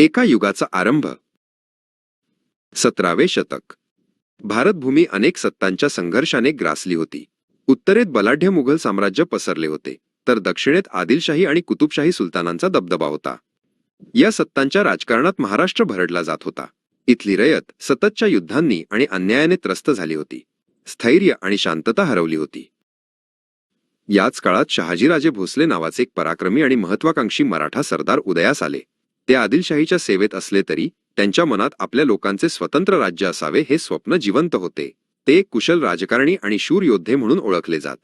एका युगाचा आरंभ. सतरावे शतक. भारतभूमी अनेक सत्तांच्या संघर्षाने ग्रासली होती. उत्तरेत बलाढ्य मुघल साम्राज्य पसरले होते तर दक्षिणेत आदिलशाही आणि कुतुबशाही सुलतानांचा दबदबा होता. या सत्तांच्या राजकारणात महाराष्ट्र भरडला जात होता. इथली रयत सततच्या युद्धांनी आणि अन्यायाने त्रस्त झाली होती. स्थैर्य आणि शांतता हरवली होती. याच काळात शहाजीराजे भोसले नावाचे एक पराक्रमी आणि महत्वाकांक्षी मराठा सरदार उदयास आले. ते आदिलशाहीच्या सेवेत असले तरी त्यांच्या मनात आपल्या लोकांचे स्वतंत्र राज्य असावे हे स्वप्न जिवंत होते. ते कुशल राजकारणी आणि शूर योद्धे म्हणून ओळखले जात.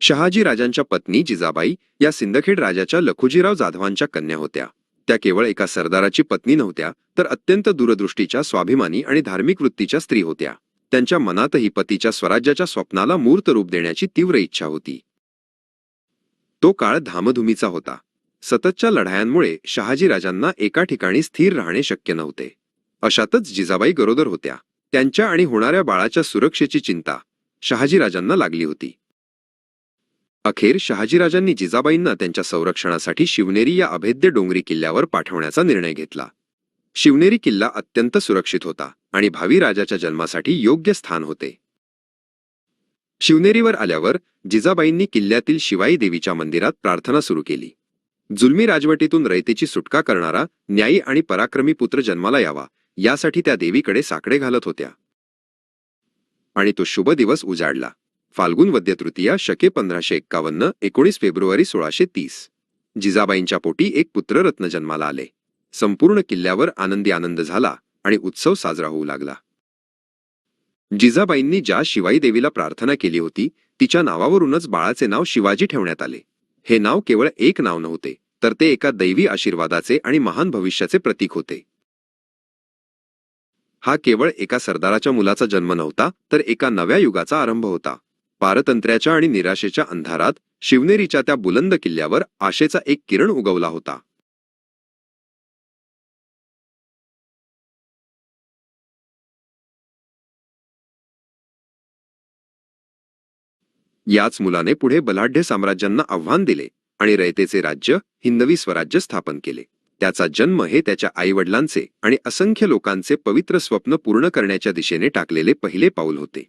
शहाजी राजांच्या पत्नी जिजाबाई या सिंदखेड राजाच्या लखुजीराव जाधवांच्या कन्या होत्या. त्या केवळ एका सरदाराची पत्नी नव्हत्या तर अत्यंत दूरदृष्टीच्या स्वाभिमानी आणि धार्मिक वृत्तीच्या स्त्री होत्या. त्यांच्या मनातही पतीच्या स्वराज्याच्या स्वप्नाला मूर्त रूप देण्याची तीव्र इच्छा होती. तो काळ धामधुमीचा होता. सततच्या लढायांमुळे शहाजीराजांना एका ठिकाणी स्थिर राहणे शक्य नव्हते. अशातच जिजाबाई गरोदर होत्या. त्यांच्या आणि होणाऱ्या बाळाच्या सुरक्षेची चिंता शहाजीराजांना लागली होती. अखेर शहाजीराजांनी जिजाबाईंना त्यांच्या संरक्षणासाठी शिवनेरी या अभेद्य डोंगरी किल्ल्यावर पाठवण्याचा निर्णय घेतला. शिवनेरी किल्ला अत्यंत सुरक्षित होता आणि भावी राजाच्या जन्मासाठी योग्य स्थान होते. शिवनेरीवर आल्यावर जिजाबाईंनी किल्ल्यातील शिवाई देवीच्या मंदिरात प्रार्थना सुरू केली. जुलमी राजवटीतून रयतेची सुटका करणारा न्यायी आणि पराक्रमी पुत्र जन्माला यावा यासाठी त्या देवीकडे साकडे घालत होत्या. आणि तो शुभ दिवस उजाडला. फाल्गुन वद्य तृतीया शके पंधराशे एक्कावन्न एकोणीस फेब्रुवारी सोळाशे तीस. जिजाबाईंच्या पोटी एक पुत्ररत्न जन्माला आले. संपूर्ण किल्ल्यावर आनंदी आनंद झाला आणि उत्सव साजरा होऊ लागला. जिजाबाईंनी ज्या शिवाई देवीला प्रार्थना केली होती तिच्या नावावरूनच बाळाचे नाव शिवाजी ठेवण्यात आले. हे नाव केवळ एक नाव नव्हते तर ते एका दैवी आशीर्वादाचे आणि महान भविष्याचे प्रतीक होते. हा केवळ एका सरदाराच्या मुलाचा जन्म नव्हता तर एका नव्या युगाचा आरंभ होता. पारतंत्र्याच्या आणि निराशेच्या अंधारात शिवनेरीच्या त्या बुलंद किल्ल्यावर आशेचा एक किरण उगवला होता. याच मुलाने पुढे बलाढ्य साम्राज्यांना आव्हान दिले आणि रयतेचे राज्य हिंदवी स्वराज्य स्थापन केले. त्याचा जन्म हे त्याच्या आईवडिलांचे आणि असंख्य लोकांचे पवित्र स्वप्न पूर्ण करण्याच्या दिशेने टाकलेले पहिले पाऊल होते.